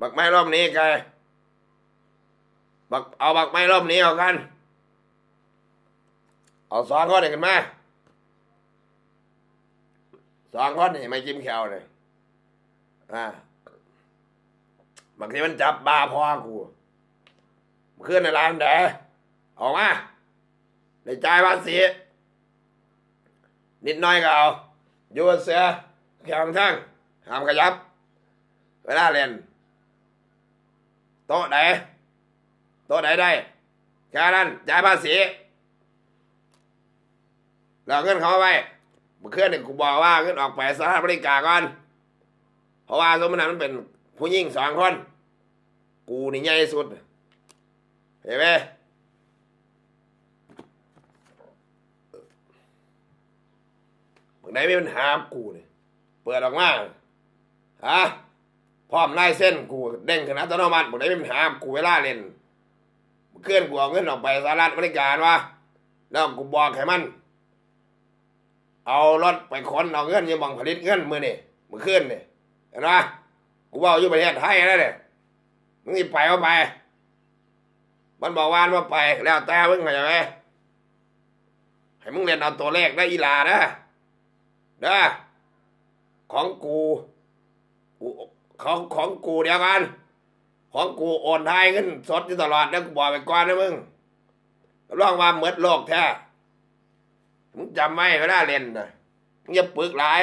บักไม้รอบนี้ไกบักเอาบักไม้รอบนี้เอากัน เอาสองคนนี่กันมาสองคนนี่ไม่จิ้มแขวเลยอ่าบางทีมันจับบาพ่อกูขึ้นในร้านเด้ออกมาในจ่ายภาษีนิดน้อยก็เอาอยู่เสือแขวทั้งห้ามขยับ เวลาเรียน โต๊ะไหนโต๊ะไหนได้แค่นั้นจ่ายภาษีแล้วเงินเขาไปเมื่อคืนนี่กูบอกว่าเงินออกไปสถานบริการก่อน เพราะว่าสมมติมันเป็นผู้หญิงสองคน กูนี่ใหญ่สุด เห็นไหมมื่อไหนไมีปัญหากับกูเนี่ยเปิดออกมาฮะ พร้อมไลายเส้นกูเด้งขึ้นอัตโนมัติบ่ได้มีปัญหากูเวลาเล่นเคลื่อนกูเอาเงินออกไปสหรัฐบริการวะแล้วกูบอกให้มัน เอารถไปขนเอาเงินอยี่บังผลิตเงินมือนี่มือขึ้นนี่เห็นปะกูบอกอยู่ประเทศไทยแล้วเนี่ยมึงไปเอาไป มันบอกว่าว่าไป แล้วแต่มึงเข้าใจไหมให้มึงเล่นเอาตัวเลขได้อีลานะเด้อของกูกู ของของกูเดียวกัน ของกูโอนไทยเงินสดอยู่ตลอดนะกูบอกไปก่อนนะมึงร้องว่าเหมือนโลกแท้มึงจำไม่ก็ได้เล่นนะมึงอย่าปึกหลาย